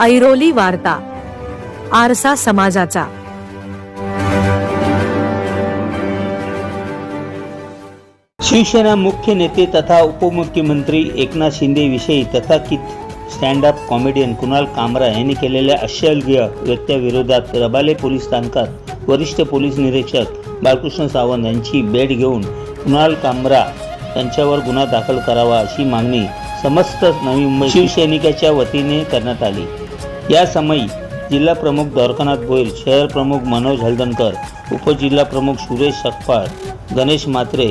ऐरोली वार्ता आरसा समाजाचा. शिवसेना मुख्य नेते तथा उपमुख्यमंत्री एकनाथ शिंदे विषयी तथाकित stand up comedian Kunal Kamra यांनी केलेल्या अश्लील व्यक्त्याविरोधात रबाले पोलीस स्थानकात वरिष्ठ पोलीस निरीक्षक बालकृष्ण सावंत यांची भेट घेऊन कुणाल कामरा यांच्यावर गुन्हा दाखल करावा अशी मागणी समस्त नवी मुंबई शिवसैनिकाच्या वतीने करण्यात आली. या समयी जिल्हा प्रमुख द्वारकानाथ गोयल शहर प्रमुख मनोज हलदणकर उपजिल्हा प्रमुख सुरेश सकपाळ गणेश मात्रे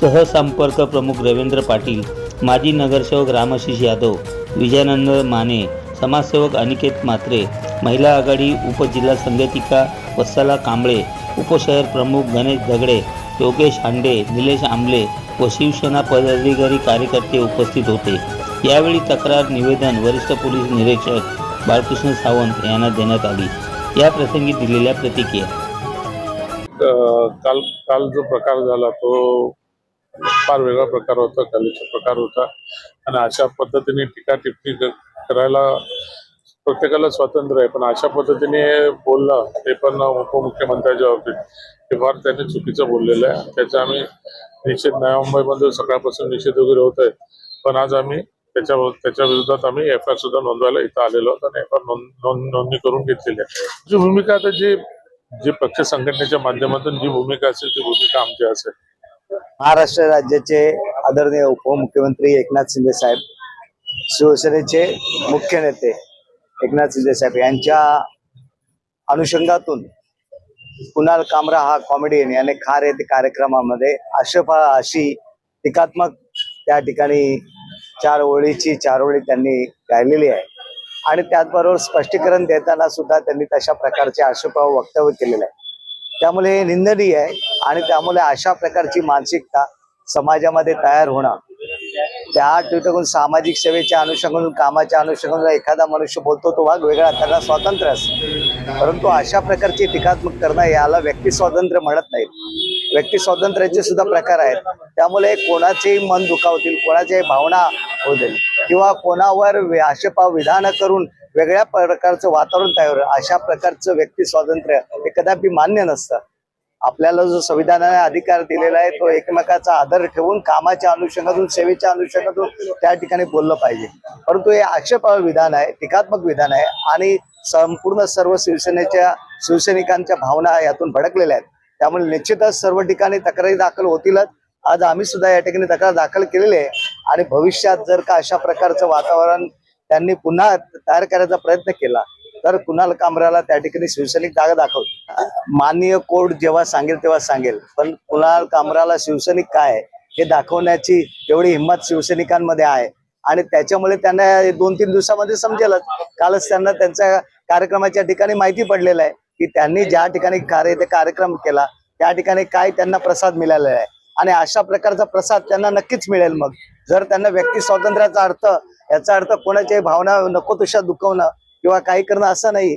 सहसंपर्क प्रमुख रवींद्र पाटील माजी नगरसेवक रामाशिष यादव विजयानंद माने समाजसेवक अनिकेत मात्रे महिला आघाडी उपजिल्हा संघटिका वत्सला कांबळे उपशहर प्रमुख गणेश दगडे योगेश हांडे निलेश आंबले व शिवसेना पदाधिकारी कार्यकर्ते उपस्थित होते. यावेळी तक्रार निवेदन वरिष्ठ पोलीस निरीक्षक बाळकृष्ण सावंत यांना देण्यात आली. या प्रसंगी दिलेल्या प्रतिक्रिया. काल काल जो प्रकार झाला तो फार वेगळा प्रकार होता कलेचा प्रकार होता. आणि अशा पद्धतीने टीका टिप्पणी करायला प्रत्येकाला स्वातंत्र्य आहे पण अशा पद्धतीने बोलणं ते पण उपमुख्यमंत्र्याच्या बाबतीत ते फार त्यांनी चुकीचं बोललेलं आहे. त्याचा आम्ही निषेध नव्या मुंबईमध्ये सकाळपासून निषेध वगैरे होत आहे पण आज आम्ही त्याच्या त्याच्या विरोधात आम्ही एफ आय सुद्धा नोंदवायला इथं आलेलो आहोत आणि एफ आय नोंद नोंद- नोंदणी करून घेतलेली आहे. जी भूमिका आता जी जी पक्ष संघटनेच्या माध्यमातून जी भूमिका असेल ती भूमिका आमची असेल. महाराष्ट्र राज्याचे आदरणीय उपमुख्यमंत्री एकनाथ शिंदे साहेब शिवसेनेचे मुख्य नेते एकनाथ शिंदे साहेब यांच्या अनुषंगातून कुणाल कामरा हा कॉमेडियन याने खार येथे कार्यक्रमामध्ये अशा अशी टीकात्मक त्या ठिकाणी चार ओळीची चार ओळी त्यांनी गायलेली आहे. आणि त्याचबरोबर स्पष्टीकरण देताना सुद्धा त्यांनी तशा प्रकारचे आक्षेपार्ह वक्तव्य केलेलं आहे. त्यामुळे हे निंदनीय आहे आणि त्यामुळे अशा प्रकारची मानसिकता समाजामध्ये तयार होणं त्या दृष्टिकोन सामाजिक सेवेच्या अनुषंगातून कामाच्या अनुषंगातून एखादा मनुष्य बोलतो तो भाग वेगळा त्यांना स्वातंत्र्य असतं. परंतु अशा प्रकारची टीकात्मक करणं याला व्यक्ती स्वातंत्र्य म्हणत नाहीत. व्यक्ती स्वातंत्र्याचे सुद्धा प्रकार आहेत. त्यामुळे कोणाचेही मन दुखावतील कोणाच्याही भावना होतील किंवा कोणावर आक्षेपा विधानं करून वेगळ्या प्रकारचं वातावरण तयार होईल अशा प्रकारचं व्यक्ती स्वातंत्र्य हे कदापि मान्य नसतं. आपल्याला जो संविधानाने अधिकार दिलेला आहे तो एकमेकाचा आदर ठेवून कामाच्या अनुषंगातून सेवेच्या अनुषंगातून त्या ठिकाणी बोललं पाहिजे. परंतु हे आक्षेपार्ह विधान आहे टीकात्मक विधान आहे आणि संपूर्ण सर्व शिवसेनेच्या शिवसैनिकांच्या भावना यातून भडकलेल्या आहेत. त्यामुळे निश्चितच सर्व ठिकाणी तक्रारी दाखल होतीलच. आज आम्ही सुद्धा या ठिकाणी तक्रार दाखल केलेली आहे आणि भविष्यात जर का अशा प्रकारचं वातावरण त्यांनी पुन्हा तयार करायचा प्रयत्न केला तर कुणाल कांबऱ्याला त्या ठिकाणी शिवसैनिक जागा दाखवत माननीय कोर्ट जेव्हा सांगेल तेव्हा सांगेल. पण कुणाल कांबऱ्याला शिवसैनिक काय आहे हे दाखवण्याची एवढी हिंमत शिवसैनिकांमध्ये आहे. आणि त्याच्यामुळे त्यांना दोन तीन दिवसामध्ये समजेलच. कालच त्यांना त्यांच्या कार्यक्रमाच्या ठिकाणी माहिती पडलेलं आहे की त्यांनी ज्या ठिकाणी कार्य कार्यक्रम केला त्या ठिकाणी काय त्यांना प्रसाद मिळालेला आहे. आणि अशा प्रकारचा प्रसाद त्यांना नक्कीच मिळेल मग. जर त्यांना व्यक्ती स्वातंत्र्याचा अर्थ याचा अर्थ कोणाच्याही भावना नको तशा दुखवणं किंवा काही करणं असं नाही.